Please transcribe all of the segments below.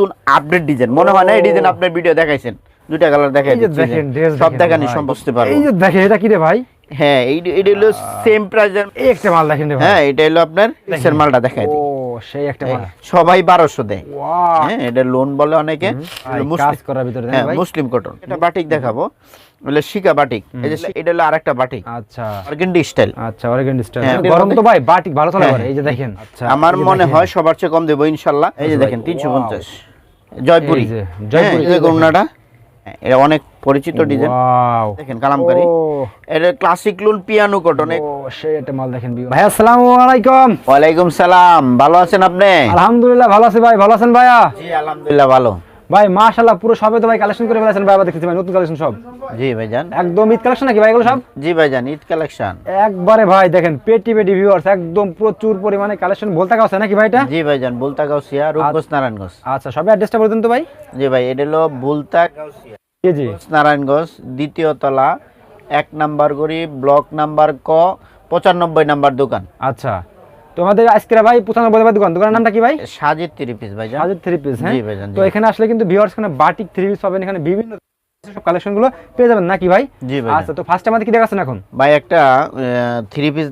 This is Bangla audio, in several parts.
নতুন আপডেট ডিজাইন মনে হয় না এই ডিজাইন আপনার ভিডিও দেখাইছেন। দুইটা কালার দেখাই দেখেন সব দেখানি বুঝতে পারব। এই যে দেখেন এটা কি রে ভাই? হ্যাঁ এই এটা হলো সেম প্রাইজের এই একটা মাল দেখেন রে ভাই। হ্যাঁ এটা হলো আপনার পিসের মালটা দেখাই দিই। সেই একটা মাল। সবাই দেয়। হ্যাঁ এটা লোন বলে অনেকে। কাজ মুসলিম- করার ভিতরে হ্যাঁ মুসলিম কটন এটা বাটিক দেখাবো। বলে শিকা বাটিক এই যে এটা হলো আরেকটা বাটিক আচ্ছা। অর্গেন্ডি স্টাইল আচ্ছা স্টাইল হ্যাঁ, গরম তো ভাই বাটিক ভালো চলে হ্যাঁ, এই যে দেখেন। আচ্ছা আমার মনে হয় সবার চেয়ে কম দেবো ইনশাল্লাহ। এই যে দেখেন তিনশো wow। পঞ্চাশ। জয়পুরি। হ্যাঁ, জয়পুরি, এই যে এই দেখেন। গমনাটা এটা অনেক পরিচিত ডিজাইন। দেখেন কালামকারি। এটা ক্লাসিক লুন পিয়ানো কটন সেই একটা মাল দেখেন ভাই আসসালামু আলাইকুম। ওয়ালাইকুম সালাম। ভালো আছেন আপনি? আলহামদুলিল্লাহ ভালো আছি ভাই। ভালো আছেন ভাইয়া? জি আলহামদুলিল্লাহ ভালো। ভাই মাশাআল্লাহ পুরো সবে তো ভাই কালেকশন করে ফেলেছেন ভাই আবার দেখতেছি ভাই নতুন কালেকশন সব। জি ভাইজান একদম ঈদ কালেকশন নাকি ভাই এগুলো সব? জি ভাইজান ঈদ কালেকশন একবারে ভাই দেখেন পেটি পেটি ভিউয়ার্স একদম প্রচুর পরিমাণে কালেকশন বলতে কাছে নাকি ভাইটা জি ভাইজান বুলতা গাউসিয়া রূপগঞ্জ নারায়ণগঞ্জ আচ্ছা সবে অ্যাড্রেসটা বলে দিন তো ভাই। জি ভাই এটা হলো বুলতা গাউসিয়া। জি জি। নারায়ণগঞ্জ দ্বিতীয় তলা এক নাম্বার গড়ি ব্লক নাম্বার ক পঁচানব্বই নাম্বার দোকান। আচ্ছা। তোমাদের আজকে ভাই পঁচানব্বই ভাই দোকান দোকানের নামটা কি ভাই? সাজিদ থ্রি পিস ভাই সাজিদ থ্রি পিস হ্যাঁ। তো এখানে আসলে কিন্তু ভিউয়ার্স এখানে বাটিক থ্রি পিস পাবেন এখানে বিভিন্ন সব কালেকশনগুলো পেয়ে যাবেন নাকি ভাই? জি ভাই আচ্ছা তো ফার্স্ট আমাদের কি দেখাচ্ছেন এখন? ভাই একটা থ্রি পিস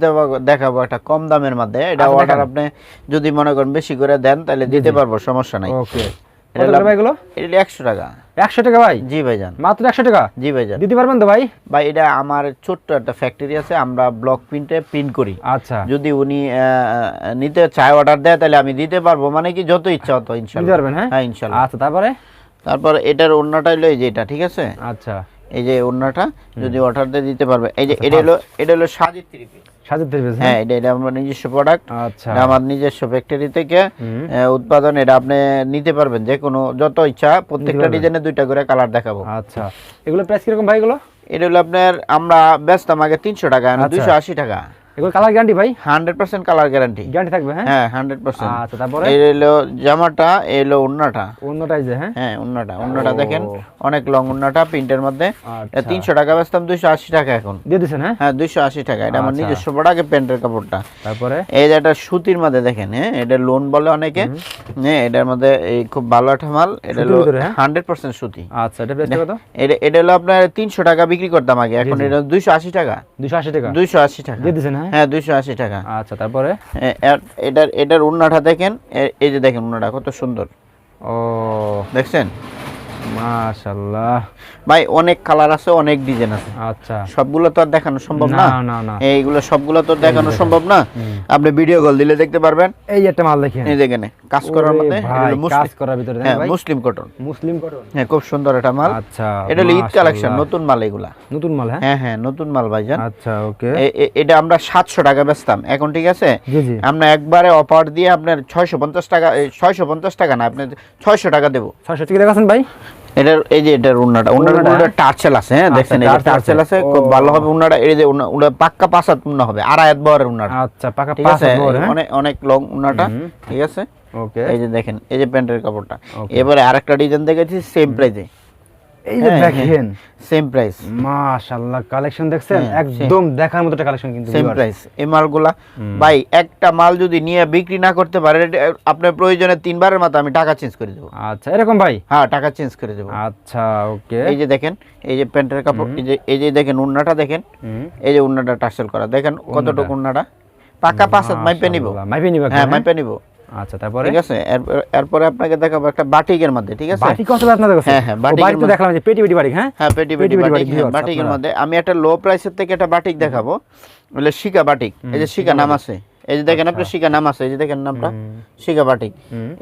দেখাবো একটা কম দামের মধ্যে। এটা আচ্ছা, অর্ডার আপনি যদি মনে করেন বেশি করে দেন তাহলে দিতে পারব সমস্যা নাই। ওকে এটা কত লাভ- করে ভাই এগুলো এটা একশো টাকা। একশো টাকা ভাই? জি ভাইজান। মাত্র একশো টাকা? জি ভাইজান। দিতে পারবেন তো ভাই? ভাই এটা আমার ছোট্ট একটা ফ্যাক্টরি আছে আমরা ব্লক প্রিন্টে প্রিন্ট করি। আচ্ছা। যদি উনি নিতে চায় অর্ডার দেয় তাহলে আমি দিতে পারব। মানে কি যত ইচ্ছা ইনশাল্লাহ। পারবেন হ্যাঁ? হ্যাঁ ইনশাল্লাহ। আচ্ছা তারপরে? তারপর এটার অন্যটা হলো এই যে এটা ঠিক আছে? আচ্ছা। এই যে অন্যটা যদি অর্ডার দিয়ে দিতে পারবে। এই যে এটা হলো এটা হলো Sajid three piece three piece হ্যাঁ এটা এটা আমার নিজস্ব প্রোডাক্ট আচ্ছা। আমার নিজস্ব ফ্যাক্টরি থেকে উৎপাদন এটা আপনি নিতে পারবেন যে কোনো যত ইচ্ছা প্রত্যেকটা। ডিজাইনে দুইটা করে কালার দেখাবো। আচ্ছা। এগুলো প্রাইস কীরকম ভাই এগুলো? এটা হলো আপনার আমরা ব্যস্তাম আগে তিনশো টাকা আচ্ছা। দুইশো আশি টাকা। এগুলো কালার গ্যারান্টি ভাই? Hundred percent colour guarantee guarantee থাকবে হ্যাঁ? হ্যাঁ হান্ড্রেড পার্সেন্ট। আচ্ছা তারপরে? এই হলো জামাটা এই হলো উন্নাটা। অন্যটাই যে হ্যাঁ? হ্যাঁ উন্নাটা উন্নাটা দেখেন অনেক লং উন্নাটা প্রিন্টের মধ্যে। আচ্ছা। তিনশো টাকা বেচতাম দুইশো আশি টাকা এখন। দিয়ে দিছেন হ্যাঁ? হ্যাঁ দুইশো আশি টাকা এটা আমার আচ্ছা। নিজস্ব প্যান্টের কাপড়টা। তারপরে? এই যে এটা সুতির মধ্যে দেখেন হ্যাঁ? এটা লোন বলে অনেকে। হ্যাঁ এটার মধ্যে এই খুব ভালো একটা মাল এটা হলো ভিতরে, হ্যাঁ? হান্ড্রেড পার্সেন্ট সুতি। আচ্ছা এটা প্রাইস কত? এটা এটা হলো আপনার তিনশো টাকা বিক্রি করতাম আগে এখন এটা দুইশো আশি টাকা। দুশো আশি টাকা। দুইশো আশি টাকা। দিয়ে দিছেন হ্যাঁ? হ্যাঁ দুইশো আশি টাকা। আচ্ছা তারপরে? এটার এটার উন্নাটা দেখেন এই যে দেখেন উন্নাটা কত সুন্দর। ও। দেখছেন? মাশাআল্লাহ। ভাই অনেক কালার আছে অনেক ডিজাইন আছে। আচ্ছা। সবগুলো তো আর দেখানো সম্ভব না? না না না। এইগুলো সবগুলো তো দেখানো সম্ভব না? আপনি ভিডিও কল দিলে দেখতে পারবেন। এই একটা মাল দেখেন। এই দেখেন কাজ করার এটা কাজ মুসলিম করার ভিতরে হ্যাঁ মুসলিম কটন মুসলিম কটন হ্যাঁ খুব সুন্দর একটা মাল। আচ্ছা এটা হলো ঈদ কালেকশন নতুন মাল এগুলা। নতুন মাল হ্যাঁ? হ্যাঁ হ্যাঁ নতুন মাল ভাইজান। আচ্ছা ওকে। এটা আমরা সাতশো টাকা বেচতাম। এখন ঠিক আছে? আমরা একবারে অফার দিয়ে আপনার ছয়শো পঞ্চাশ টাকা ছয়শো পঞ্চাশ টাকা না আপনি টাকা দেবো। ভাই? এটার এই যে এটার উন্নাটা উন্নাটা, উন্নাটা টার্চেল আছে হ্যাঁ আচ্ছা, দেখছেন এই টার্চেল আছে। খুব। ভালো হবে উন্নাটা। এই যে উন্না- পাক্কা পাঁচ হাত উন্না হবে আড়াই হাত বহরের উন্নাটা। আচ্ছা পাকা ঠিক পাঁচ হাত হ্যাঁ? অনেক অনেক লং উন্নাটা ঠিক আছে? ওকে এই যে দেখেন এই যে প্যান্টের কাপড়টা। এবারে আরেকটা ডিজাইন দেখেছি সেম প্রাইসে এই যে হ্যাঁ, দেখেন। সেম প্রাইস মাশাআল্লাহ কালেকশন দেখছেন? হ্যাঁ, একদম দেখার মতো একটা কালেকশন কিন্তু সেম প্রাইস এই মালগুলা ভাই একটা মাল যদি নিয়ে বিক্রি না করতে পারে আপনার প্রয়োজনে তিনবারের মতো আমি টাকা চেঞ্জ করে দেবো। আচ্ছা এরকম ভাই? হ্যাঁ টাকা চেঞ্জ করে দেবো। আচ্ছা ওকে। এই যে দেখেন এই যে প্যান্টের কাপড় এই যে এই যে দেখেন উন্নাটা দেখেন এই যে উন্নাটা টার্সেল করা। দেখেন কতটুকু উন্নাটা। পাকা পাঁচ মাইপে নিব। মাইপে নিব হ্যাঁ মাইপে নিব। আচ্ছা তারপরে? ঠিক আছে এরপরে আপনাকে দেখাবো একটা বাটিকের মধ্যে ঠিক আছে? বাটি কত আপনাদের কাছে? হ্যাঁ, হ্যাঁ, ও, বাটিকের বাটি তো দেখলাম যে পেটি পেটি বাটি হ্যাঁ? হ্যাঁ পেটি পেটি বাটিক বাটিক হ্যাঁ, viewers, বাটিকের মধ্যে। আমি একটা লো প্রাইসের থেকে একটা বাটিক দেখাবো। বলে শিকা বাটিক। এই যে শিকা নাম আছে। এই যে দেখেন আপনার শিকা নাম আছে এই যে দেখেন নামটা। শিকা বাটিক।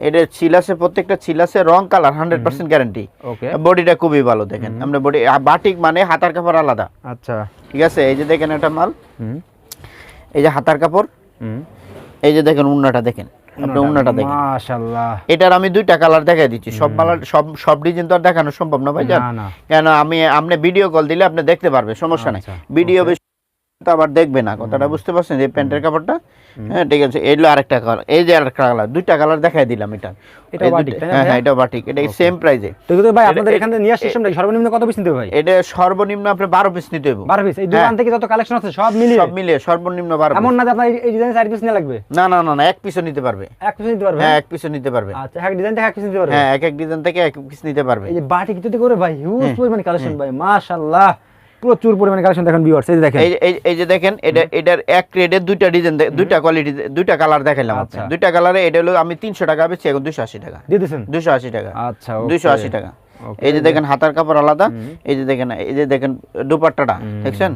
এটা ছিল প্রত্যেকটা আছে রং colour hundred percent guarantee okay বডিটা খুবই ভালো দেখেন। আমরা বডি বাটিক মানে হাতার কাপড় আলাদা। আচ্ছা। ঠিক আছে? এই যে দেখেন একটা মাল। এই যে হাতার কাপড়। এই যে দেখেন উন্নাটা দেখেন। আপনি উন্নাটা দেখেন। মাশাআল্লাহ। এটার আমি দুইটা কালার দেখাই দিচ্ছি। সব কালার সব সব ডিজাইন তো আর দেখানো সম্ভব না ভাই কেন আমি আপনি ভিডিও কল দিলে আপনি দেখতে পারবে সমস্যা নাই। আচ্ছা, ভিডিও তো আবার দেখবে না কথাটা বুঝতে পারছেন? এই প্যান্টের কাপড়টা? হ্যাঁ ঠিক আছে এইগুলো আরেকটা কালার এই যে আরেকটা কালার দুইটা কালার দেখাই দিলাম এটা। বাটিক, হ্যাঁ হ্যাঁ এটা বাটিক এটা সেম প্রাইজে তো ভাই আপনাদের এখান থেকে নিয়ে আসা সিস্টেমটা সর্বনিম্ন কত পিস নিতে হবে ভাই? এটা সর্বনিম্ন আপনি বারো পিস নিতে হবে। বারো পিস? এই দোকান থেকে যত কালেকশন আছে সব মিলিয়ে? সব মিলিয়ে সর্বনিম্ন বারো এমন না যে আপনার এই- এই ডিজাইন চার পিস নিয়ে লাগবে? না না না না এক পিসও নিতে পারবে। এক পিস নিতে পারবে? হ্যাঁ এক পিসও নিতে পারবে। আচ্ছা এক ডিজাইন থেকে এক পিস নিতে পারবে? হ্যাঁ এক এক ডিজাইন থেকে এক পিস নিতে পারবে। এই যে বাটি যদি করে ভাই হিউজ পরিমাণে কালেকশন ভাই মাশাআল্লাহ। প্রচুর পরিমাণে কালেকশন দেখেন ভিউয়ার্স এই যে দেখেন। এই যে- এই- এই যে দেখেন এটা এটার এক রেডের দুইটা ডিজাইন দুইটা কোয়ালিটি দুইটা কালার দেখাইলাম আচ্ছা। দুইটা কালারে এটা হলো আমি তিনশো টাকা বেচছি এখন দুশো আশি টাকা। দিয়ে দুশো আশি টাকা। আচ্ছা দুইশো আশি টাকা। এই যে দেখেন হাতার কাপড় আলাদা। এই যে দেখেন এই যে দেখেন দুপাট্টাটা দেখছেন?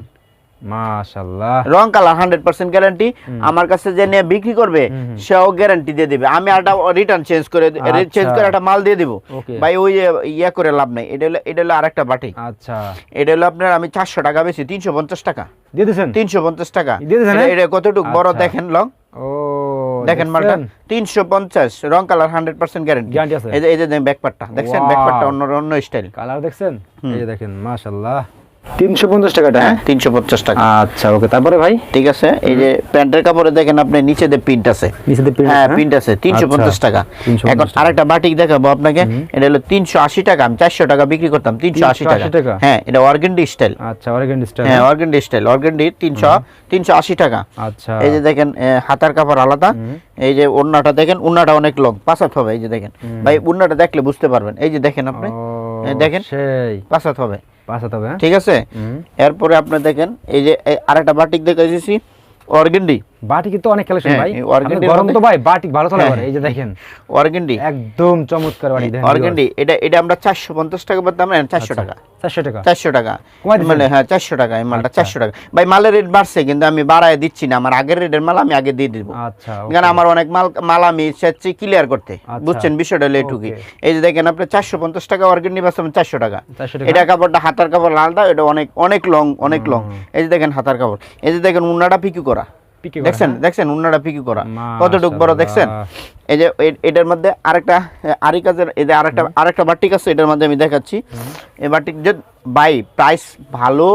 মাশাআল্লাহ। রং কালার হান্ড্রেড পার্সেন্ট গ্যারান্টি। আমার কাছে যে নিয়ে বিক্রি করবে সেও গ্যারান্টি দিয়ে দিবে। আমি একটা রিটার্ন চেঞ্জ করে চেঞ্জ আচ্ছা। করে একটা মাল দিয়ে দিব. ভাই ওই ইয়া করে লাভ নাই। এটা হলো এটা হলো আরেকটা বাটি। আচ্ছা। এটা হলো আপনার আমি চারশো টাকা বেশি তিনশো পঞ্চাশ টাকা। দিয়ে তিনশো পঞ্চাশ টাকা। দিয়ে দিছেন, এটা- হ্যাঁ? কতটুকু? বড় আচ্ছা। দেখেন লং। ও দেখেন মালটা। তিনশো পঞ্চাশ রং colour hundred percent guarantee. Guarantee আছে? এই যে এই যে ব্যাকপারটা দেখছেন Wow. ব্যাকপারটা অন্য অন্য স্টাইল কালার দেখছেন? এই যে দেখেন মাশাআল্লাহ। 350 টাকাটা হ্যাঁ? তিনশো পঞ্চাশ টাকা। আচ্ছা ওকে তারপরে ভাই? ঠিক আছে এই যে প্যান্টের কাপড়ে দেখেন আপনি নিচে দিয়ে প্রিন্ট আছে। নিচে দিয়ে হ্যাঁ প্রিন্ট আছে তিনশো পঞ্চাশ আচ্ছা, টাকা। এখন আরেকটা বাটিক দেখাবো আপনাকে এটা হলো তিনশো আশি টাকা আমি চারশো টাকা বিক্রি করতাম তিনশো আশি টাকা। টাকা? হ্যাঁ এটা অর্গেন্ডি স্টাইল। আচ্ছা অরেগন স্টাইল। হ্যাঁ অর্গেন্ডি স্টাইল অর্গেন্ডি তিনশো তিনশো আশি টাকা। আচ্ছা। এই যে দেখেন হাতার কাপড় আলাদা এই যে ওন্নাটা দেখেন উন্নাটা অনেক লং পাঁচাত হবে এই যে দেখেন। ভাই উন্নাটা দেখলে বুঝতে পারবেন এই যে দেখেন আপনি দেখেন পাঁচাত হবে। পাঁচাতে হবে হ্যাঁ? ঠিক আছে? এরপরে আপনি দেখেন এই যে আরেকটা বাটিক দেখে এসেছি অর্গেন্ডি। বাটিক তো অনেক কালেকশন হ্যাঁ, ভাই। গরম তো ভাই বাটিক ভালো চলে হ্যাঁ, পারে এই যে দেখেন। অর্গেন্ডি। একদম চমৎকার দেখেন অর্গেন্ডি এটা এটা আমরা টাকা না চারশো টাকা। 400 টাকা। চারশো টাকা। মানে হ্যাঁ চারশো টাকা এই মালটা চারশো টাকা। ভাই মালের রেট বাড়ছে কিন্তু আমি বাড়ায় দিচ্ছি না। আমার আগের রেটের মাল আমি আগে দিয়ে দিব। আচ্ছা কারণ আমার অনেক মাল মাল আমি চাচ্ছি ক্লিয়ার করতে। আচ্ছা। বুঝছেন? বিষয়টা হলো এটুকুই। এই যে দেখেন আপনি চারশো পঞ্চাশ টাকা অর্গেন্ডি বাস চারশো টাকা। 400 টাকা। এটা কাপড়টা হাতার কাপড় লালটা এটা অনেক অনেক লং অনেক লং এই যে দেখেন হাতার কাপড়। এই যে দেখেন উন্নাটা পিকু করা। পিকে দেখছেন? হ্যাঁ? দেখছেন? উন্নাটা পিকু করা। কতটুক বড় দেখছেন? এই যে এটার মধ্যে আরেকটা আহ, আরি কাজের এই যে আরেকটা আরেকটা বাটিক আছে এটার মধ্যে আমি দেখাচ্ছি। এই বাটিক যে বাই প্রাইস ভালো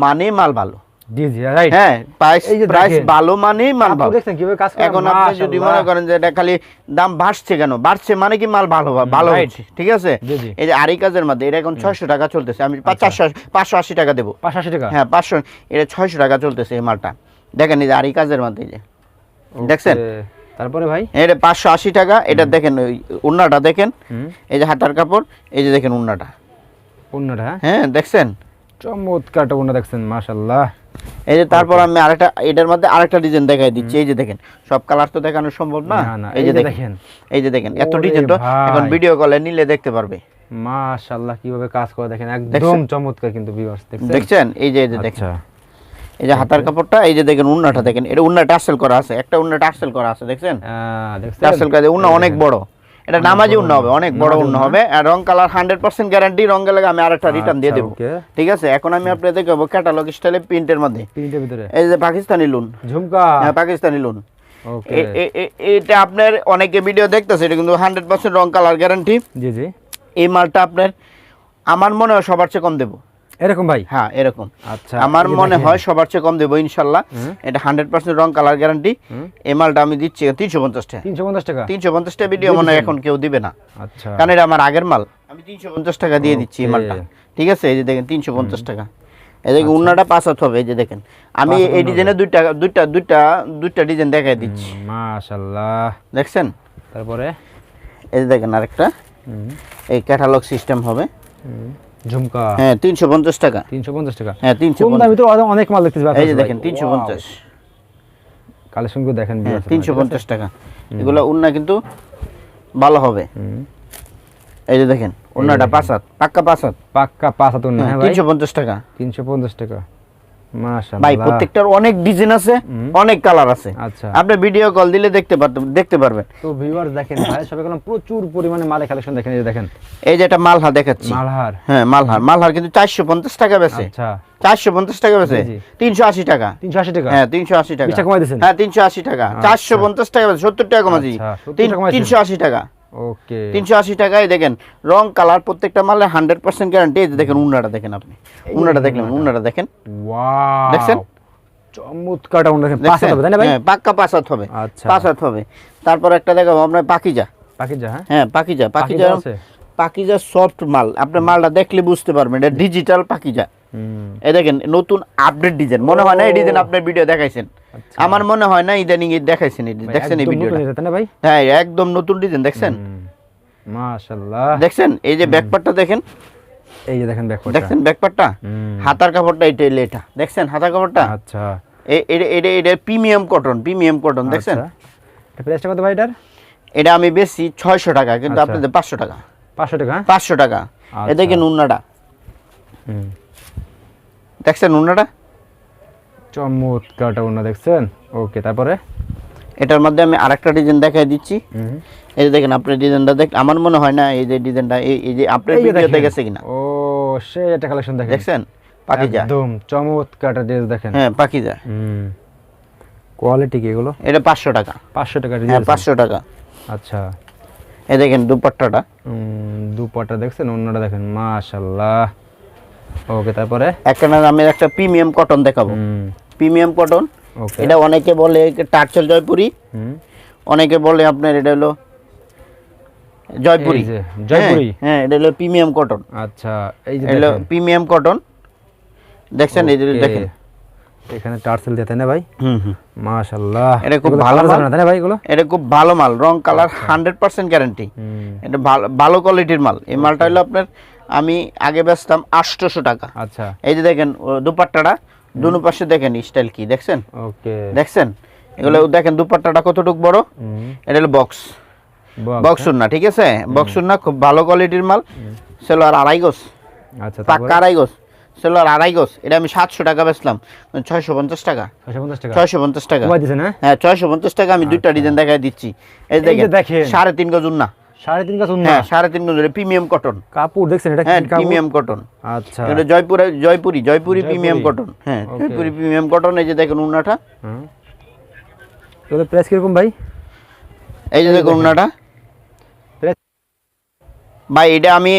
মানে মাল ভালো। জি জি রাইট হ্যাঁ প্রাইস প্রাইস ভালো মানেই মাল ভালো। দেখছেন কীভাবে কাজ করে এখন আপনি যদি মনে করেন যে এটা খালি দাম বাড়ছে কেন? বাড়ছে মানে কি মাল ভালো ভালো. হচ্ছে ঠিক আছে। এই যে আরি কাজের মধ্যে এটা এখন ছয়শো টাকা চলতেছে। আমি পাঁচ- চারশো পাঁচশো আশি টাকা দেবো। 580 টাকা? হ্যাঁ পাঁচশো এটা ছয়শো টাকা চলতেছে এই মালটা। দেখেন এই যে আরি কাজের মধ্যে যে। দেখছেন? তারপরে ভাই? এটা পাঁচশো আশি টাকা এটা দেখেন ওই উন্নাটা দেখেন। এই যে হাতার কাপড় এই যে দেখেন উন্নাটা। অন্যটা হ্যাঁ দেখছেন? চমৎকারটা অন্য দেখছেন মাশাআল্লাহ। এই যে তারপর আমি আরেকটা এটার মধ্যে আরেকটা ডিজাইন দেখাই দিচ্ছি। এই যে দেখেন সব কালার তো দেখানো সম্ভব না? এই যে দেখেন। এই যে দেখেন এত ডিজাইন তো এখন ভিডিও কলে নিলে দেখতে পারবে। মাশাআল্লাহ কীভাবে কাজ করে দেখেন একদম চমৎকার কিন্তু ভিউয়ার্স দেখছেন? দেখছেন? এই যে এই যে দেখেন। আচ্ছা। এই যে হাতার কাপড়টা এই যে দেখেন উন্নাটা দেখেন এটা উন্না টার্সেল করা আছে একটা উন্না টার্সেল করা আছে দেখছেন? করা আছে, উন্না অনেক বড়। এটা নামাজি উন্না হবে অনেক বড় উন্না। হবে আর রং কালার হান্ড্রেড পার্সেন্ট গ্যারান্টি রং গেলে আমি আরেকটা রিটার্ন দিয়ে দেবো। ঠিক আছে? এখন আমি আপনাদের দেখাবো ক্যাটালগ স্টাইলে প্রিন্টের মধ্যে। এই যে পাকিস্তানি লুন ঝুমকা। হ্যাঁ পাকিস্তানি লুন এটা আপনার অনেকে ভিডিও দেখতেছে এটা কিন্তু হান্ড্রেড পার্সেন্ট রং কালার গ্যারান্টি জি জি। এই মালটা আপনার আমার মনে হয় সবার চেয়ে কম দেবো। এরকম ভাই? হ্যাঁ এরকম। আচ্ছা আমার মনে হয় সবার চেয়ে কম দেবো ইনশাল্লাহ। এটা হান্ড্রেড পার্সেন্ট রং কালার গ্যারান্টি। এই মালটা আমি দিচ্ছি তিনশো পঞ্চাশ টাকা। 350 টাকা? তিনশো পঞ্চাশ টাকা ভিডিও মনে হয় এখন কেউ দিবে না। আচ্ছা। কারণ এটা আমার আগের মাল। আমি তিনশো পঞ্চাশ টাকা দিয়ে দিচ্ছি এই. মালটা। ঠিক আছে? এই যে দেখেন তিনশো পঞ্চাশ টাকা। এই দেখেন উন্নাটা পাঁচ হাত হবে এই যে দেখেন। আমি এই ডিজাইনে দুইটা দুইটা দুইটা দুইটা ডিজাইন দেখাই দিচ্ছি। মাশাআল্লাহ দেখছেন? তারপরে? এই যে দেখেন আরেকটা। এই ক্যাটালগ সিস্টেম হবে। ঝুমকা। হ্যাঁ টাকা। 350 টাকা? হ্যাঁ তিনশো কম দামে তো অনেক- অনেক মাল দেখতেছি এই যে দেখেন তিনশো পঞ্চাশ। কালেকশনগুলো দেখেন হ্যাঁ টাকা। এগুলো উন্না কিন্তু ভালো হবে? এই যে দেখেন উন্নাটা পাঁচাত পাক্কা পাঁচ হাত। পাক্কা পাঁচ হাত উন্না, হ্যাঁ ভাই। তিনশো পঞ্চাশ টাকা। 350 টাকা। ভাই প্রত্যেকটার অনেক ডিজাইন আছে অনেক কালার আছে। আচ্ছা। আপনি ভিডিও কল দিলে দেখতে দেখতে পারবেন। তো ভিউয়ার্স দেখেন ভাই সবাই কোনো প্রচুর পরিমাণে মালে কালেকশন দেখেন এই যে দেখেন। এই যে একটা মালহা দেখাচ্ছি। মালহার। হ্যাঁ মালহার। মালহার কিন্তু চারশো পঞ্চাশ টাকা বেছে আচ্ছা। চারশো পঞ্চাশ টাকা। তিনশো আশি টাকা। 380 টাকা? হ্যাঁ তিনশো আশি টাকা। কমাই দিয়েছেন? হ্যাঁ তিনশো আশি টাকা। চারশো পঞ্চাশ টাকা সত্তর টাকা কমাছি আচ্ছা, 70 টাকা কমাইছেন। তিনশো আশি টাকা। ওকে। তিনশো আশি টাকায় দেখেন রং কালার প্রত্যেকটা মালে হান্ড্রেড পার্সেন্ট গ্যারান্টি দেখেন উন্নাটা দেখেন আপনি। উন্নাটা দেখলেন উন্নাটা। দেখেন। ওয়াও। দেখছেন? চমৎকারটা মনে দেখেন পাঁচ হবে তাই না ভাই? হ্যাঁ পাক্কা পাঁচ হাত হবে। আচ্ছা। পাঁচ হাত হবে। তারপর একটা দেখাবো আপনার পাকিজা। যা হ্যাঁ? হ্যাঁ পাকিজা। পাকিজা পাকিজা সফট মাল। আপনি মালটা দেখলে বুঝতে পারবেন এটা ডিজিটাল পাকিজা। এই দেখেন নতুন আপডেট ডিজাইন মনে হয় না এই ডিজাইন আপনার ভিডিও দেখাইছেন? আচ্ছা। আমার মনে হয় না ইদানিং এ দেখাইছেন দেখছেন এই ভিডিওটা ভাই? হ্যাঁ একদম নতুন ডিজাইন দেখছেন? মাশাআল্লাহ। দেখছেন? এই যে ব্যাকপারটা দেখেন? এই যে দেখেন ব্যাক দেখছেন ব্যাকপারটা হুম। হাতার কাপড়টা এটা এটা। দেখছেন হাতার কাপড়টা? আচ্ছা। এটা এটা এটা প্রিমিয়াম কটন প্রিমিয়াম কটন দেখছেন? আচ্ছা। এটা প্রাইসটা কত ভাই এটার? এটা আমি বেশি ছয়শো টাকা কিন্তু আচ্ছা। আপনাদের পাঁচশো টাকা। পাঁচশো টাকা? হ্যাঁ? পাঁচশো টাকা। এ আচ্ছা। দেখেন উন্নাটা। হুম। দেখছেন উন্নাটা? চমৎকারটা অন্য দেখছেন? ওকে তারপরে? এটার মধ্যে আমি আরেকটা ডিজাইন দেখাই দিচ্ছি। এই যে দেখেন আপনার ডিজাইনটা দেখ আমার মনে হয় না এই যে ডিজাইনটা এই যে আপনার ভিডিওতে গেছে কিনা। ও সে একটা কালেকশন দেখেন। দেখছেন? পাকিজা। একদম চমৎকারটা ড্রেস দেখেন। হ্যাঁ পাকিজা। হুম। কোয়ালিটি কি এগুলো? এটা পাঁচশো টাকা। পাঁচশো টাকা হ্যাঁ দিয়েছেন। পাঁচশো টাকা। আচ্ছা। এই দেখেন দুপাট্টাটা। উম, দুপাটা দেখছেন? অন্যটা দেখেন মাশাল্লাহ ওকে তারপরে? একখানা আমি একটা প্রিমিয়াম কটন দেখাবো। প্রিমিয়াম কটন এটা অনেকে বলে টার্চেল জয়পুরি হুম। অনেকে বলে আপনার এটা হলো জয়পুরি। জয়পুরি। হ্যাঁ, হ্যাঁ এটা হলো প্রিমিয়াম কটন আচ্ছা এই যে হলো প্রিমিয়াম কটন দেখছেন এই যে দেখেন। এখানে টার্সেল দিয়ে তাই না ভাই। হুম হুম। মাশাল্লাহ এটা খুব ভালো মাল। না ভাই এগুলো? এটা খুব ভালো মাল রং কালার হান্ড্রেড পার্সেন্ট গ্যারান্টি এটা ভালো ভালো কোয়ালিটির মাল। এই মালটা হলো আপনার আমি আগে বেচতাম আটশোশো টাকা। আচ্ছা। এই যে দেখেন দুপাট্টাটা দুনো পাশে দেখেন স্টাইল কি দেখছেন? ওকে। দেখছেন? এগুলো দেখেন দুপাট্টাটা কতটুকু বড়? এটা হলো বক্স বক্সুর না ঠিক আছে? বক্সুর না খুব ভালো কোয়ালিটির মাল। সেলো আর আড়াই গোস হ্যাঁ? আচ্ছা পাক্কা আড়াই গোস সেলো আর আড়াই গোস এটা আমি সাতশো টাকা বেচলাম। ছয়শো পঞ্চাশ টাকা। ছয়শো পঞ্চাশ টাকা? হ্যাঁ? হ্যাঁ ছয়শো পঞ্চাশ টাকা আমি দুইটা ডিজাইন দেখাই দিচ্ছি। এই দেখেন। সাড়ে তিন গজ উন্না। সাড়ে তিন কাজ হ্যাঁ সাড়ে তিন গজ প্রিমিয়াম কটন। কাপড় দেখছেন এটা হ্যাঁ প্রিমিয়াম কটন। আচ্ছা। এটা জয়পুরে জয়পুরি জয়পুরি জয়পুরি। Premium cotton. হ্যাঁ জয়পুরি প্রিমিয়াম কটন এই যে দেখেন উন্নাটা। হুম। প্রাইস কীরকম ভাই? এই যে দেখুন উন্নাটা। ভাই এটা আমি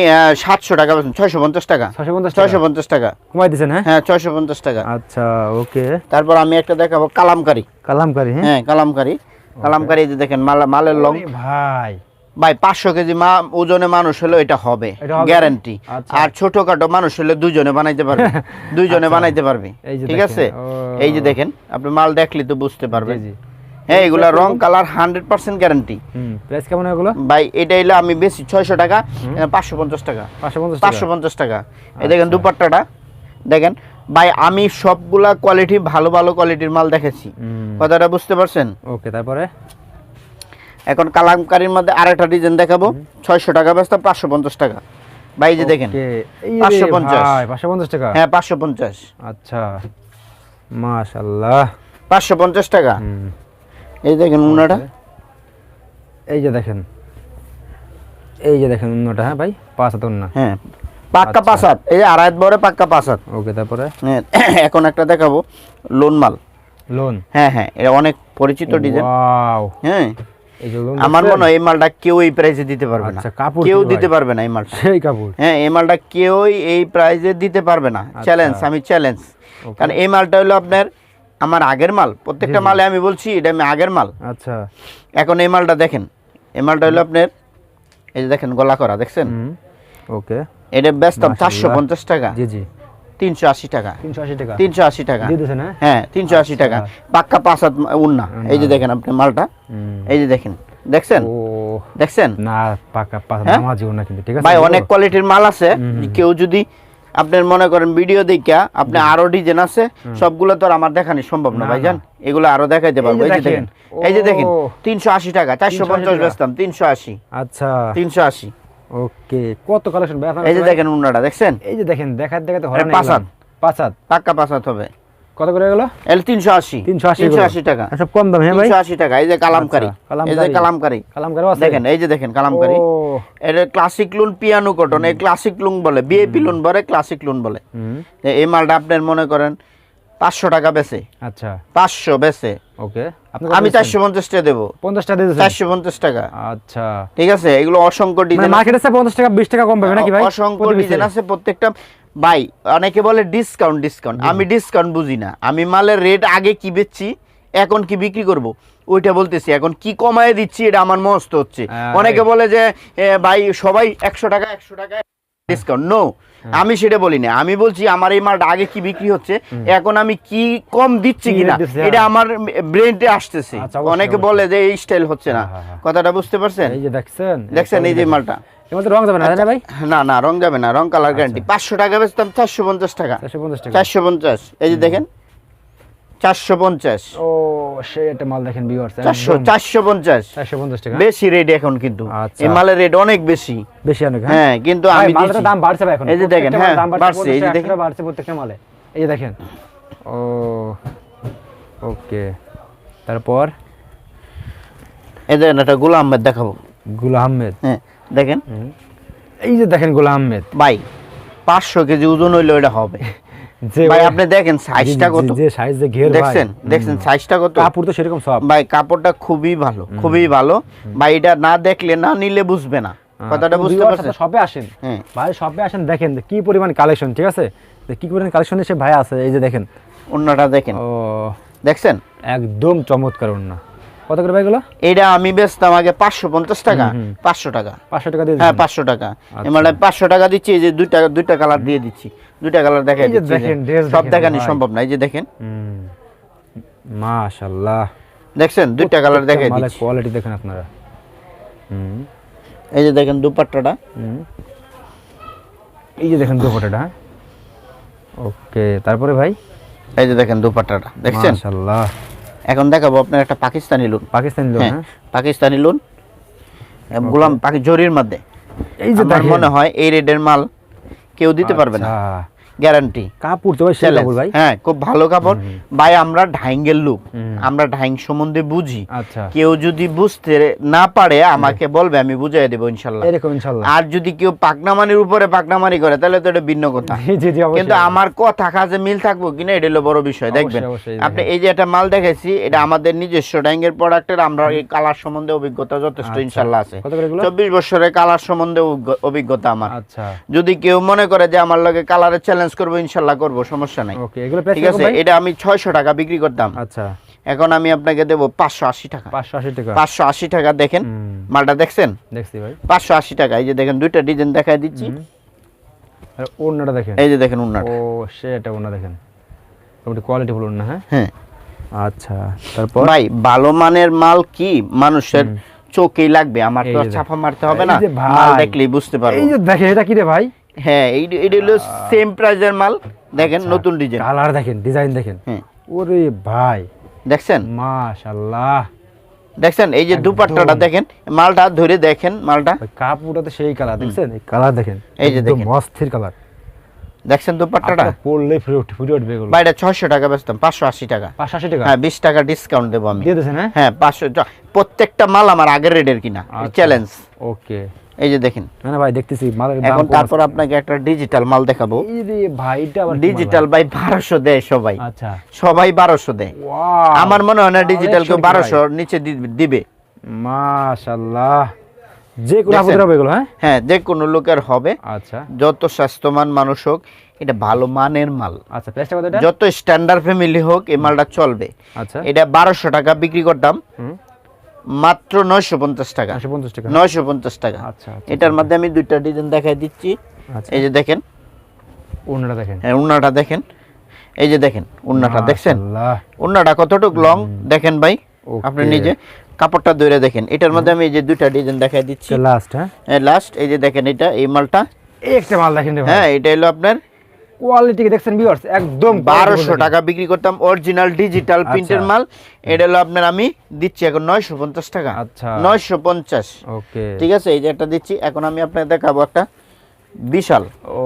সাতশো টাকা ছয়শো পঞ্চাশ টাকা। 650 ছয়শো পঞ্চাশ টাকা। কমাই দিছেন হ্যাঁ? হ্যাঁ ছয়শো পঞ্চাশ টাকা। আচ্ছা ওকে। তারপর আমি একটা দেখাবো কালামকারি। কালামকারি হ্যাঁ? হ্যাঁ কালামকারি। কালামকারি যে দেখেন মালের লং। ভাই। ভাই পাঁচশো কেজি মা ওজনে মানুষ হলে এটা হবে গ্যারান্টি আচ্ছা। আর ছোটখাটো মানুষ হলে দুজনে বানাইতে পারবে। দুইজনে আচ্ছা। বানাইতে পারবে। ঠিক আছে? এই যে দেখেন আপনি মাল দেখলে তো বুঝতে পারবেন। জি হ্যাঁ এগুলা রং colour hundred percent guarantee price কেমন এগুলো? ভাই এটা এলো আমি বেশি ছয়শো টাকা পাঁচশো পঞ্চাশ টাকা। পাঁচশো পঞ্চাশ টাকা। এই দেখেন দুপাট্টাটা। দেখেন ভাই আমি সবগুলা কোয়ালিটি ভালো ভালো কোয়ালিটির মাল দেখেছি। কথাটা বুঝতে পারছেন? ওকে তারপরে? এখন কালামকারির মধ্যে আরেকটা ডিজাইন দেখাবো। ছয়শো টাকা ব্যস্ত পাঁচশো পঞ্চাশ টাকা। ভাই এই যে দেখেন ওকে, এই রে 550 ভাই, 550 টাকা? হ্যাঁ পাঁচশো পঞ্চাশ। আচ্ছা মাশাআল্লাহ। পাঁচশো পঞ্চাশ টাকা? এই দেখেন উন্নাটা এই যে দেখেন এই যে দেখেন অন্যটা হ্যাঁ ভাই পাঁচ হাত অন্য হ্যাঁ পাক্কা আচ্ছা। পাঁচ হাত। এই আড়াই বরে পাক্কা পাঁচ হাত। ওকে তারপরে? হ্যাঁ, এখন একটা দেখাবো লোন মাল। লোন? হ্যাঁ হ্যাঁ এটা অনেক পরিচিত ডিজাইন হ্যাঁ। আমার মনে হয় এই মালটা কেউ এই প্রাইসে দিতে পারবে না। আচ্ছা, কাপড় কেউ দিতে পারবে। না এই মালটা। সেই কাপড়। হ্যাঁ এই মালটা কেউই এই প্রাইসে দিতে পারবে না। চ্যালেঞ্জ আমি চ্যালেঞ্জ কারণ এই মালটা হলো আপনার আমার আগের মাল। প্রত্যেকটা। মালে আমি বলছি এটা আমি আগের মাল। আচ্ছা। এখন এই মালটা দেখেন। এই মালটা হলো আপনার এই যে দেখেন গলা করা দেখছেন? ওকে এটা বেচতাম চারশো। পঞ্চাশ টাকা। জি জি। তিনশো আশি টাকা। তিনশো আশি টাকা? তিনশো আশি টাকা। হ্যাঁ? তিনশো আশি টাকা। পাক্কা পাঁচ হাত উন্না এই যে দেখেন আপনি মালটা। এই যে দেখেন। দেখছেন? দেখছেন? না পাকা পাকা হ্যাঁ? নামাজিও কিন্তু ঠিক আছে? ভাই অনেক কোয়ালিটির মাল আছে। কেউ যদি আপনার মনে করেন ভিডিও দেখা আপনি আরও ডিজাইন আছে সবগুলো তো আর আমার দেখানি সম্ভব না ভাইজান। এগুলো আরও দেখাইতে পারব। এই যে দেখেন। এই যে দেখেন। তিনশো আশি টাকা চারশো পঞ্চাশ। বেচতাম তিনশো আশি। আচ্ছা। তিনশো আশি। ওকে কত কালেকশন ভাই? এই যে দেখেন উন্নাটা দেখছেন? এই যে দেখেন দেখাতে দেখাতে এটা হরান পাঁচ হাত। পাঁচ পাক্কা পাঁচ হবে। কত করে গেল এল তিনশো আশি। তিনশো আশি তিনশো আশি টাকা। সব কম দাম হ্যাঁ ভাই। তিনশো আশি টাকা। এই যে কালামকারি। আচ্ছা, এই যে কালামকারী। কালামকারি। আছে? দেখেন এই যে দেখেন কালামকারি। এটা ক্লাসিক লুন পিয়ানো কটন এই ক্লাসিক লুন বলে বিএপি লুন বলে ক্লাসিক লুন বলে। এই মালটা আপনার মনে করেন পাঁচশো টাকা বেচে। আচ্ছা। পাঁচশো বেচে। ওকে। আমি চারশো দেবো। দিয়ে চারশো পঞ্চাশ টাকা। আচ্ছা। ঠিক আছে? এগুলো অসংখ্য ডিজাইন মার্কেটে পঞ্চাশ টাকা বিশ টাকা কম পাবে নাকি ভাই? অসংখ্য ডিজাইন আছে প্রত্যেকটা। ভাই অনেকে বলে ডিসকাউন্ট ডিসকাউন্ট আমি ডিসকাউন্ট বুঝি না। আমি মালের রেট আগে কি বেচছি এখন কি বিক্রি করব? ওইটা বলতেছি। এখন কি কমায় দিচ্ছি এটা আমার মস্ত হচ্ছে। হ্যাঁ, অনেকে বলে যে ভাই সবাই একশো টাকা একশো টাকা ডিসকাউন্ট নো হ্যাঁ। আমি সেটা বলি না আমি বলছি আমার এই মালটা আগে কি বিক্রি হচ্ছে? এখন আমি কি কম দিচ্ছি কিনা? এটা হ্যাঁ। আমার ব্রেনে আসতেছে। আচ্ছা, অনেকে বলে যে এই স্টাইল হচ্ছে না। হ্যাঁ। কথাটা বুঝতে পারছেন? এই যে দেখছেন দেখছেন এই যে মালটা? রং যাবে না না ভাই? না না রং যাবে না রং কালার আচ্ছা। গ্যারান্টি পাঁচশো টাকা বেচতাম চারশো পঞ্চাশ টাকা। চারশো পঞ্চাশ এই যে দেখেন চারশো পঞ্চাশ। ও সেই একটা মাল দেখেন ভিউয়ার্স চারশো চারশো পঞ্চাশ। চারশো পঞ্চাশ টাকা। বেশি রেট এখন কিন্তু। আচ্ছা। এই মালের রেট অনেক বেশি। বেশি অনেক হ্যাঁ? কিন্তু আমি মালটার দাম বাড়ছে এখন। এই যে দেখেন, হ্যাঁ, বাড়ছে, এই যে দেখেন। বাড়ছে প্রত্যেকটা মালে। এই যে দেখেন। ও ওকে। তারপর? এই দেখেন একটা গোলাম আহমেদ দেখাবো। গুলা আহমেদ? হ্যাঁ দেখেন। এই যে দেখেনগুলা আহমেদ। ভাই পাঁচশো কেজি ওজন হইলে ওটা হবে। ভাই আপনি দেখেন সাইজটা কত? যে সাইজ যে ঘের দেখছেন? দেখছেন সাইজটা কত? কাপড় তো সেরকম সব। ভাই কাপড়টা খুবই ভালো খুবই ভালো। ভাই এটা না দেখলে না নিলে বুঝবে না। কথাটা বুঝতে পারছেন? শপে আসেন। হ্যাঁ। ভাই শপে আসেন দেখেন কি পরিমাণ কালেকশন ঠিক আছে? কি পরিমাণ কালেকশন এসে ভাই আছে এই যে দেখেন। অন্যটা দেখেন। ও। দেখছেন? একদম চমৎকার না কত করে ভাই গুলো এটা আমি বেচতাম আগে পাঁচশো পঞ্চাশ টাকা। পাঁচশো টাকা। পাঁচশো টাকা দিয়ে হ্যাঁ দিচ্ছেন। পাঁচশো টাকা। আচ্ছা। মানে পাঁচশো টাকা দিচ্ছি এই যে দুইটা দুইটা কালার দিয়ে দিচ্ছি। দুইটা কালার দেখাই দিচ্ছি দেখেন, যে। dress সব দেখানি সম্ভব না এই যে দেখেন। হুম। মাশাআল্লাহ। দেখছেন? দুইটা কালার দেখাই দিচ্ছি। কোয়ালিটি দেখেন আপনারা। হুম। এই যে দেখেন দুপাট্টাটা। হুম। এই যে দেখেন দুপাটাটা ওকে তারপরে ভাই? এই যে দেখেন দুপাট্টাটা। দেখছেন? মাশাআল্লাহ। এখন দেখাবো আপনার একটা পাকিস্তানি লোন পাকিস্তানি লোক হ্যাঁ হ্যাঁ। পাকিস্তানি লোন গোলাম জরির মধ্যে। এই যে মনে হয় এই রেডের মাল কেউ দিতে পারবে না। আচ্ছা। গ্যারান্টি। কাপড় তো ভাই হ্যাঁ খুব ভালো কাপড়। ভাই আমরা ঢাইঙ্গের লোক। আমরা ঢাইং সম্বন্ধে বুঝি। আচ্ছা। কেউ যদি বুঝতে না পারে আমাকে বলবে আমি বুঝাই দেবো ইনশাল্লাহ। এরকম ইনশাআল্লাহ আর যদি কেউ পাকনামানির উপরে পাকনামানি করে তাহলে তো এটা ভিন্ন কথা। কিন্তু আমার কথা কাজে মিল থাকব কিনা এটা হলো বড় বিষয় দেখবেন। আপনি এই যে একটা মাল দেখাইছি এটা আমাদের নিজস্ব ডাইঙ্গের প্রোডাক্টের আমরা এই কালার সম্বন্ধে অভিজ্ঞতা যথেষ্ট আচ্ছা। ইনশাল্লাহ আছে। চব্বিশ বছরের কালার সম্বন্ধে অভিজ্ঞ- অভিজ্ঞতা আমার। আচ্ছা। যদি কেউ মনে করে যে আমার লগে কালারের চ্যালেঞ্জ করব ইনশাল্লাহ করব সমস্যা নাই। ওকে এগুলো ঠিক আছে? এটা আমি ছয়শো টাকা বিক্রি করতাম। আচ্ছা। এখন আমি আপনাকে দেবো পাঁচশো আশি টাকা। পাঁচশো আশি টাকা। পাঁচশো আশি টাকা দেখেন মালটা দেখছেন? দেখছি ভাই। পাঁচশো আশি টাকা এই যে দেখেন দুইটা ডিজাইন দেখাই দিচ্ছি। ওড়নাটা দেখেন। এই যে দেখেন ও সে এটা ওড়না দেখেন। কোয়ালিটি না হ্যাঁ? হ্যাঁ। আচ্ছা তারপর? ভাই ভালো মানের মাল কি? মানুষের চোখেই লাগবে। আমার তো ছাপা মারতে হবে না। মাল দেখলেই বুঝতে পারব। এই যে দেখেন এটা কি রে ভাই? হ্যাঁ এটা হলো সেম প্রাইজের মাল। দেখেন নতুন ডিজাইন কালার দেখেন ডিজাইন দেখেন। হ্যাঁ ওরে ভাই। দেখছেন? মাশাআল্লাহ। দেখছেন? এই যে দুপাট্টাটা দেখেন মালটা ধরে দেখেন মালটা। কাপড়টা তো সেই কালার দেখছেন? এই কালার দেখেন এই যে দেখেন। অস্থির কালার দেখছেন দুপাট্টাটা? পড়লে উঠে ফুটে উঠবে এগুলো। এটা ছয়শো টাকা বেচতাম পাঁচশো আশি টাকা। পাঁচশো আশি টাকা? হ্যাঁ বিশ টাকা ডিসকাউন্ট দেবো আমি। দিয়ে দিয়েছেন হ্যাঁ? হ্যাঁ পাঁচশো চ- প্রত্যেকটা মাল আমার আগের রেটের কিনা। আচ্ছা। চ্যালেঞ্জ ওকে এই যে দেখেন। না ভাই দেখতেছি মালের এখন তারপর আপনাকে একটা ডিজিটাল মাল দেখাবো। এই রে ভাই এটা আবার ডিজিটাল ভাই? বারোশো দেয় সবাই। আচ্ছা। সবাই বারোশো দেয়। ওয়াও আমার মনে হয় না ডিজিটাল কেউ অনেক সুন্দর বারোশো নিচে দিবে। মাশাআল্লাহ যে কোনো? আপনাদের হবে এগুলো হ্যাঁ? হ্যাঁ যে কোনো লোকের হবে। আচ্ছা। যত স্বাস্থ্যবান মানুষ হোক এটা ভালো মানের মাল। আচ্ছা প্রাইসটা কত এটা? যত স্ট্যান্ডার্ড ফ্যামিলি হোক এই মালটা চলবে। আচ্ছা। এটা বারোশো টাকা বিক্রি করতাম। মাত্র নয়শো পঞ্চাশ টাকা। নয়শো পঞ্চাশ টাকা। আচ্ছা আচ্ছা এটার মধ্যে আমি দুইটা ডিজাইন দেখাই দিচ্ছি। আচ্ছা। এই যে দেখেন। ওড়নাটা দেখেন। হ্যাঁ উন্নাটা দেখেন। এই যে দেখেন উন্নাটা দেখছেন? উন্নাটা কতটুক লং দেখেন ভাই। আপনি নিজে কাপড়টা ধরে দেখেন। এটার মধ্যে আমি এই যে দুইটা ডিজাইন দেখাই দিচ্ছি। লাস্ট হ্যাঁ? লাস্ট এই যে দেখেন এটা এই মালটা। এই একটা মাল দেখেন হ্যাঁ এটা হলো আপনার কোয়ালিটি দেখছেন ভিউয়ার্স একদম বারোশো টাকা বিক্রি করতাম অরিজিনাল ডিজিটাল প্রিন্টের। মাল। এটা হলো আপনার আমি দিচ্ছি এখন নয়শো পঞ্চাশ টাকা। আচ্ছা। নয়শো পঞ্চাশ। ওকে। ঠিক আছে এই যে একটা দিচ্ছি এখন আমি আপনাকে দেখাবো একটা বিশাল। ও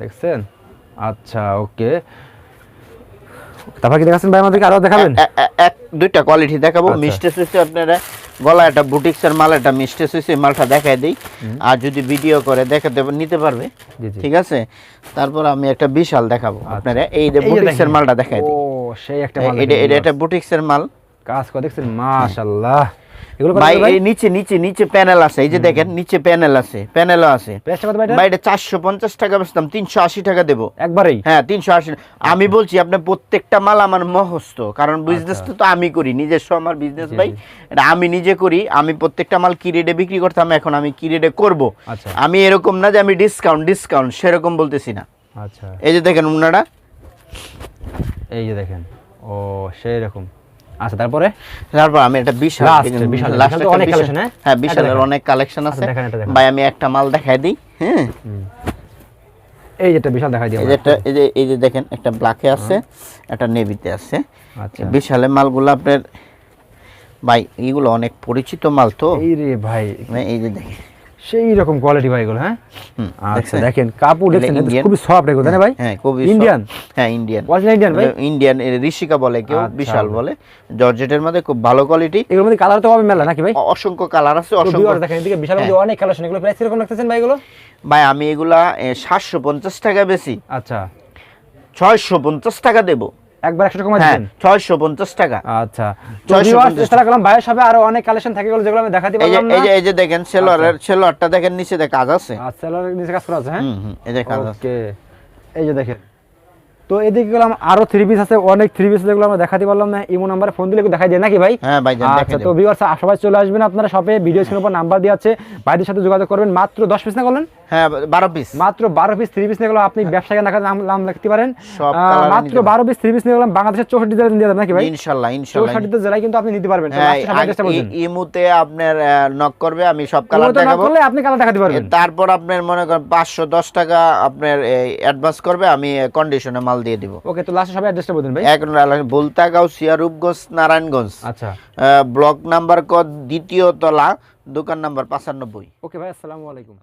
দেখছেন? আচ্ছা ওকে। তারপর কি দেখাচ্ছেন ভাই আমাদেরকে? আরও দেখাবেন? এক দুইটা কোয়ালিটি দেখাবো। আচ্ছা। মিস্টে সুইসে আপনারা গলা একটা বুটিক্সের মাল একটা মিস্টেস হয়েছে মালটা দেখাই দিই। আর যদি ভিডিও করে দেখাতে নিতে পারবে। ঠিক আছে? তারপর আমি একটা বিশাল দেখাবো আচ্ছা। আপনারা। এই যে বুটিক্সের মালটা দেখাই দিই। ও সেই একটা মাল এটা এটা একটা বুটিক্সের মাল। কাজ করে দেখছেন? মাশাআল্লাহ। এগুলো ভাই এই নিচে নিচে নিচে প্যানেল আছে। এই যে দেখেন নিচে প্যানেল আছে। প্যানেলও আছে। ভাই এটা? ভাই এটা চারশো পঞ্চাশ টাকা বেচতাম তিনশো আশি টাকা দেবো। একবারেই? হ্যাঁ তিনশো আশি আমি বলছি আপনার প্রত্যেকটা মাল আমার মহস্ত কারণ বিজনেস তো আমি করি নিজস্ব আমার বিজনেস আচ্ছা। ভাই। এটা আমি নিজে করি আমি প্রত্যেকটা মাল কি রেটে বিক্রি করতাম এখন আমি কি রেটে করব? আচ্ছা। আমি এরকম না যে আমি ডিসকাউন্ট ডিসকাউন্ট সেরকম বলতেছি না। আচ্ছা। এই যে দেখেন উনারা। এই যে দেখেন ও সেই রকম। আচ্ছা তারপরে? তারপর আমি একটা বিশাল বিশাল, last বিশাল অনেক collection, হ্যাঁ? হ্যাঁ বিশালের অনেক কালেকশন আছে। আচ্ছা, এটা। ভাই আমি একটা মাল দেখাই দিই হ্যাঁ? এই যেটা বিশাল দেখাই যে একটা এই যে এই যে দেখেন একটা ব্ল্যাকে আছে একটা নেভিতে আছে। আচ্ছা। বিশালে মালগুলো আপনার ভাই এগুলো অনেক পরিচিত মাল তো। এই রে ভাই। এই যে দেখেন। সেই রকম কোয়ালিটি ভাই এগুলো হ্যাঁ? আচ্ছা দেখেন কাপড় দেখছেন খুবই সফট এগুলো তাই না ভাই? হ্যাঁ খুবই ইন্ডিয়ান হ্যাঁ ইন্ডিয়ান অরিজিনাল ইন্ডিয়ান ভাই? ইন্ডিয়ান ঋষিকা বলে কেউ আচ্ছা, বিশাল বলে। জর্জেটের মধ্যে খুব ভালো কোয়ালিটি এগুলোর মধ্যে কালার তো হবে মেলা নাকি ভাই? অসংখ্য কালার আছে অসংখ্য। দেখেন এদিকে বিশাল মধ্যে অনেক কালেকশন এগুলো প্রাইস কীরকম রাখতেছেন ভাই এগুলো? ভাই আমি এগুলা সাতশো পঞ্চাশ টাকা বেশি। আচ্ছা। ছয়শো পঞ্চাশ টাকা দেবো। একবার একশো টাকা হ্যাঁ। দিবেন? ছয়শো পঞ্চাশ টাকা। আচ্ছা। 650 এছাড়া গেলাম ভাইয়ের সবে আরও অনেক কালেকশন থাকে গেলো যেগুলো আমি দেখাতে পারলাম না। এই যে এই যে দেখেন সেলোয়ারের সেলোয়ারটা দেখেন নিচে দেখ কাজ আছে। আচ্ছা সেলারের নিচে কাজ করা আছে হ্যাঁ? এই যে কাজ আছে। ওকে এই যে দেখেন। তো এদিকে গেলাম আরও থ্রি পিস আছে অনেক থ্রি পিস যেগুলো আমরা দেখাতে পারলাম না। ইমো নাম্বারে ফোন দিলে দেখাই দেয় নাকি ভাই? হ্যাঁ ভাই আচ্ছা তো। ভিউয়ার্স সবাই চলে আসবেন আপনারা শপে ভিডিও স্ক্রিনের উপর নাম্বার দেওয়া আছে। ভাইদের সাথে যোগাযোগ করবেন মাত্র দশ পিস না করলেন হ্যাঁ বারো পিস মাত্র বারো পিস থ্রি পিস নিয়ে গেলাম আপনি ব্যবসায়ীকে নাম নাম লিখতে পারেন। সব আহ, colour এ মাত্র নিতে বারো পিস থ্রি পিস নিয়ে গেলাম বাংলাদেশের চৌষট্টি জেলায় দিয়ে দেবেন নাকি ভাই? জেলায় কিন্তু আপনি নিতে পারবেন হ্যাঁ ইমুতে আপনার নক করবে আমি সব কালার দেখাবো। করলে আপনি কালার দেখাতে পারবেন। তারপর আপনার মনে করেন পাঁচশো দশ টাকা আপনার অ্যাডভান্স করবে আমি কন্ডিশনে মাল দিয়ে দিব। ওকে তো লাস্টে সবাই অ্যাড্রেসটা বলেন ভাই। এক বলতাগাঁও সিয়া রূপগঞ্জ নারায়ণগঞ্জ। আচ্ছা। আহ, ব্লক নাম্বার ক দ্বিতীয় তলা দোকান নাম্বার পাঁচানব্বই। ওকে ভাই আসসালামু আলাইকুম।